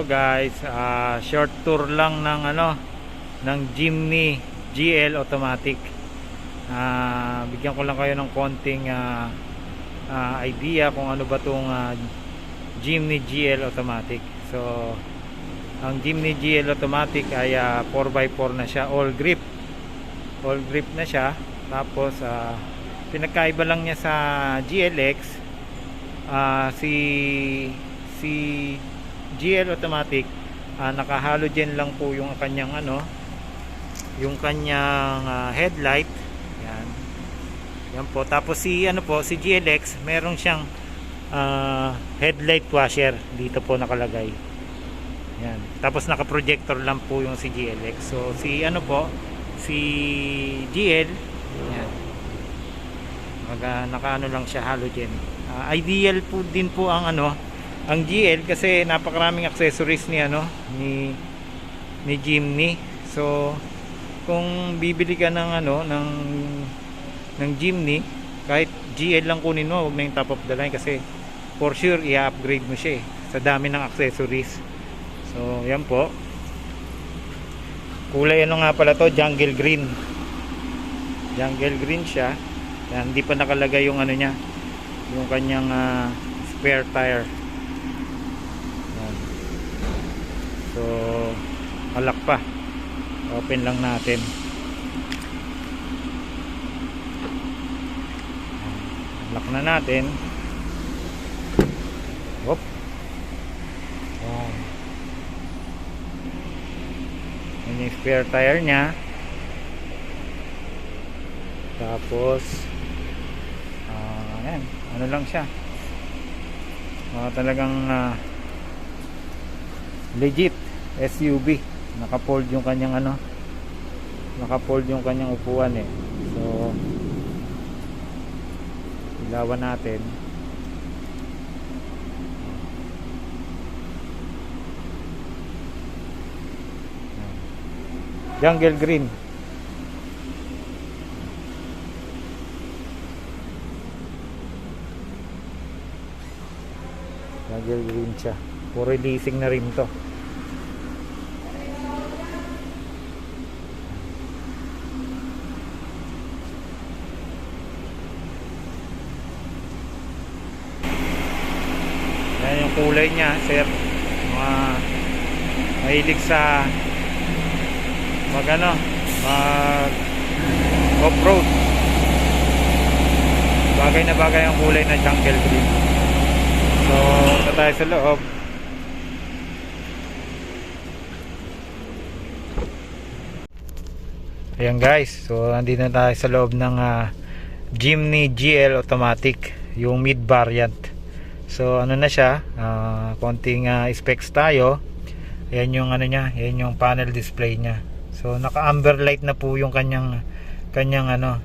Guys, Ah, short tour lang ng ano ng Jimny GL automatic. Ah, bigyan ko lang kayo ng konting ah, ah, idea kung ano ba tong ah, Jimny GL automatic. So ang Jimny GL automatic ay ah, 4x4 na siya, all grip. All grip na siya. Tapos ah, pinagkaiba lang niya sa GLX ah, si si GL automatic ah, naka halogen lang po yung kanyang ano yung kanyang ah, headlight. Yan. Yan po. Tapos si ano po si GLX meron siyang ah, headlight washer dito po nakalagay. Yan. Tapos naka projector lang po yung si GLX so si ano po si GL yan. Maga, nakaano lang siya halogen. Ah, ideal po din po ang ano ang GL kasi napakaraming accessories ni ano ni ni Jimny. So kung bibili ka ng ano ng ng Jimny kahit GL lang kunin mo wag na yung top of the line kasi for sure i-upgrade mo siya eh, sa dami ng accessories. So yan po. Kulay ano nga pala to? Jungle green. Jungle green siya. Yan, hindi pa nakalagay yung ano niya yung kanyang ah, spare tire Yan. So alak pa. Open lang natin. Lock na natin. Hop. Yan. Yan yung spare tire nya tapos ah, yan ano lang siya. Mga talagang ah, legit SUV naka-fold yung kanyang ano. Naka-fold yung kanyang upuan eh. So ilawan natin. Jungle green. Jungle green siya. For releasing na rin to yan yung kulay niya sir. Mga mahilig sa mag ano mag off road bagay na bagay ang kulay na jungle green. So ito tayo sa loob. Ayan guys. So nandito na tayo sa loob ng ah, Jimny GL automatic yung mid variant so ano na siya ah, konting ah, specs tayo. Ayan yung ano niya ayan yung panel display niya. So naka amber light na po yung kanyang kanyang ano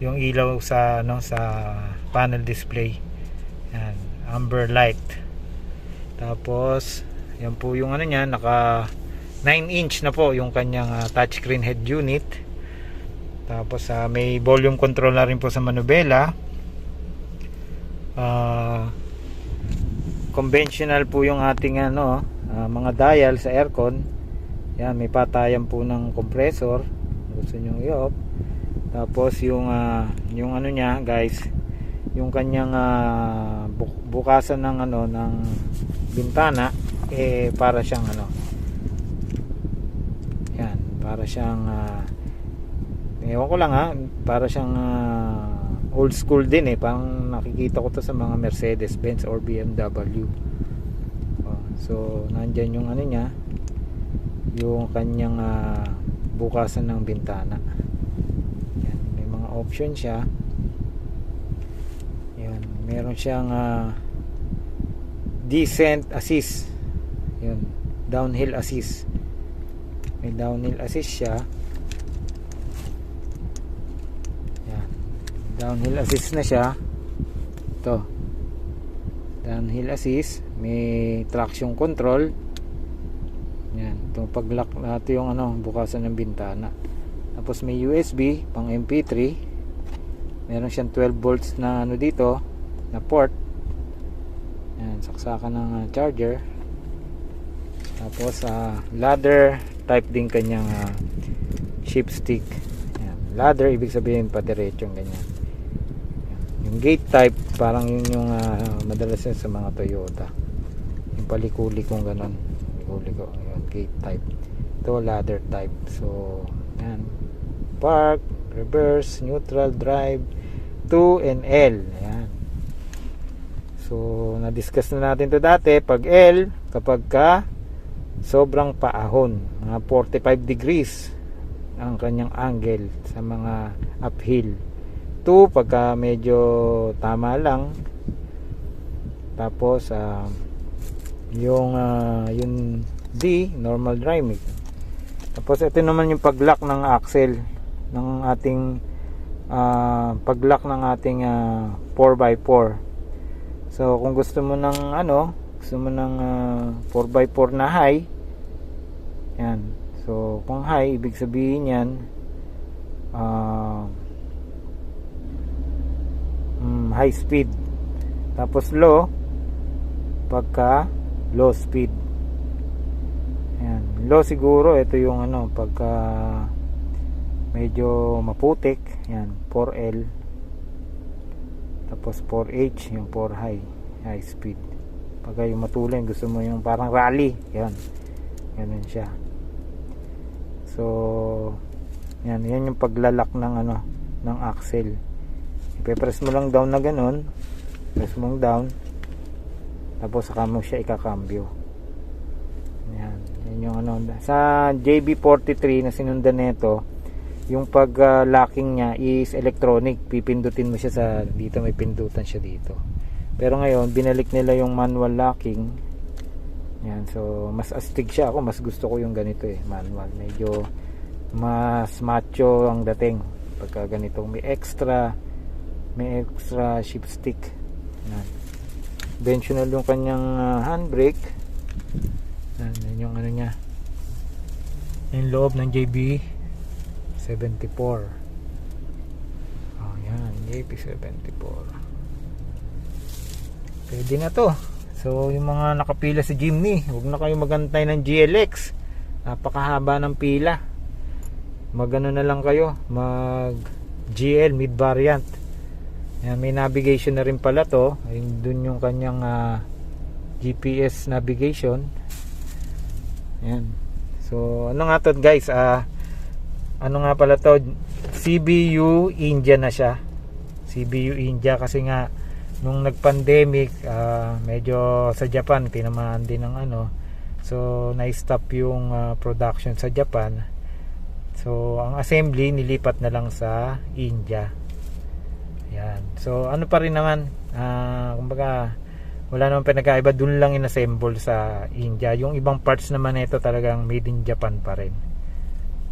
yung ilaw sa ano sa panel display. Yan amber light. Tapos yan po yung ano niya naka 9 inch na po yung kanyang ah, touchscreen head unit. Tapos ah, may volume control na rin po sa manubela. Ah, conventional po yung ating ano ah, mga dial sa aircon. Yan may patayan po ng compressor. Gusto nyo i-off. Tapos yung ah, yung ano niya guys yung kanyang ah, bu- bukasan ng ano ng bintana eh para siyang ano yan para siyang ah, ewan ko lang ha para siyang ah, old school din eh. Parang nakikita ko to sa mga Mercedes Benz or BMW Oh, so nandyan yung ano niya yung kanyang ah, bukasan ng bintana. Yan, may mga option siya. Yan, meron siyang ah, descent assist. Yun, downhill assist. May downhill assist siya yan, downhill assist na siya. Ito. Downhill assist. May traction control. Yan. Ito pag lock natin yung ano bukasan ng bintana. Tapos may USB pang MP3 meron siyang 12 volts na ano dito na port. Yan saksakan ng ah, charger. Tapos ah, ladder. Type din kanyang ah, shift stick. Yan. Ladder ibig sabihin pa diretsong ganyan. Gate type parang yun yung ah, madalas yun sa mga Toyota. Yung palikuli kong ganun. Palikuli ko. Yun, gate type. Ito ladder type. So, yan. Park, reverse, neutral, drive, 2 and L. Yan. So, na-discuss na natin to dati. Pag L, kapag ka sobrang paahon, mga 45 degrees ang kanyang angle sa mga uphill. 2, pagka medyo tama lang. Tapos, ah, yung, ah, yung D, normal driving. Tapos, ito naman yung pag-lock ng axle ng ating ah, pag-lock ng ating ah, 4x4 So kung gusto mo ng ano, gusto mo ng ah, 4x4 na high, yan. So kung high, ibig sabihin yan, mm, high speed. Tapos low, pagka low speed. Yan. Low siguro, ito yung ano, pagka medyo maputik, yan, 4L. Tapos 4H, yung 4 high, high speed. Pagka yung matulin, gusto mo yung parang rally, yan. Ganun siya. So, yan, yan yung paglalak ng ano, ng axle. Ipe-press mo lang down na ganun. Press mo down. Tapos saka mo siya ikakambyo. Yan, yan yung ano. Sa JB43 na sinundan nito, yung pag ah, locking niya is electronic pipindutin mo siya sa dito may pindutan siya dito pero ngayon binalik nila yung manual locking yan so mas astig siya ako mas gusto ko yung ganito eh manual medyo mas macho ang dating pagka ganito may extra may extra shift stick. Yan. Conventional yung kanyang ah, handbrake. Yan, yan yung ano niya. Yung loob ng JB 74 oh yan JP 74 pwede na to. So yung mga nakapila sa Jimny huwag na kayo magantay ng GLX napakahaba ng pila. Magano na lang kayo mag GL mid variant yan, may navigation na rin pala to. Ayun dun yung kanyang ah, GPS navigation. Yan so ano nga to guys ah ano nga pala to? CBU India na siya. CBU India kasi nga nung nag-pandemic ah, medyo sa Japan tinamaan din ng ano. So na-stop yung ah, production sa Japan. So ang assembly nilipat na lang sa India yan so ano pa rin naman ah, kumbaga wala naman pinagkaiba dun lang inassemble sa India yung ibang parts naman nito talagang made in Japan pa rin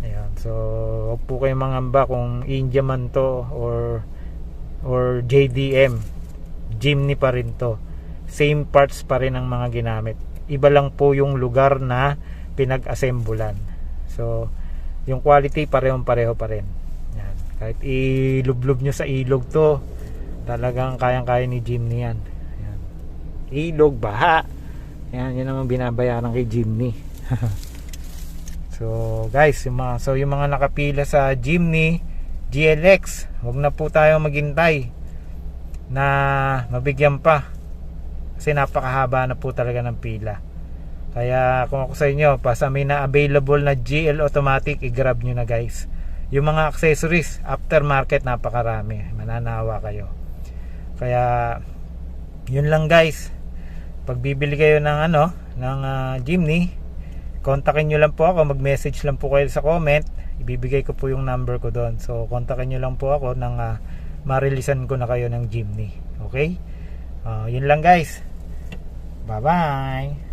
Ayan. So, huwag po kayong mangamba kung India man to or or JDM. Jimny pa rin to. Same parts pa rin ang mga ginamit. Iba lang po yung lugar na pinag-assemblan. So, yung quality parehong pareho pa rin. Kahit ilublob nyo sa ilog to, talagang kayang-kaya ni Jimny yan. Yan. Ilog, baha. Yan, yan naman binabayaran kay Jimny. So guys, yung mga, so yung mga nakapila sa Jimny GLX, huwag na po tayo maghintay na mabigyan pa. Kasi napakahaba na po talaga ng pila. Kaya kung ako sa inyo, basta may na available na GL automatic, i-grab nyo na guys. Yung mga accessories, aftermarket napakarami. Mananawa kayo. Kaya yun lang guys. Pag bibili kayo ng ano, ng uh, Jimny, kontakin nyo lang po ako. Mag-message lang po kayo sa comment. Ibibigay ko po yung number ko doon. So kontakin nyo lang po ako nang uh, marilisan ko na kayo ng Jimny. Okay? Uh, yun lang guys. Bye bye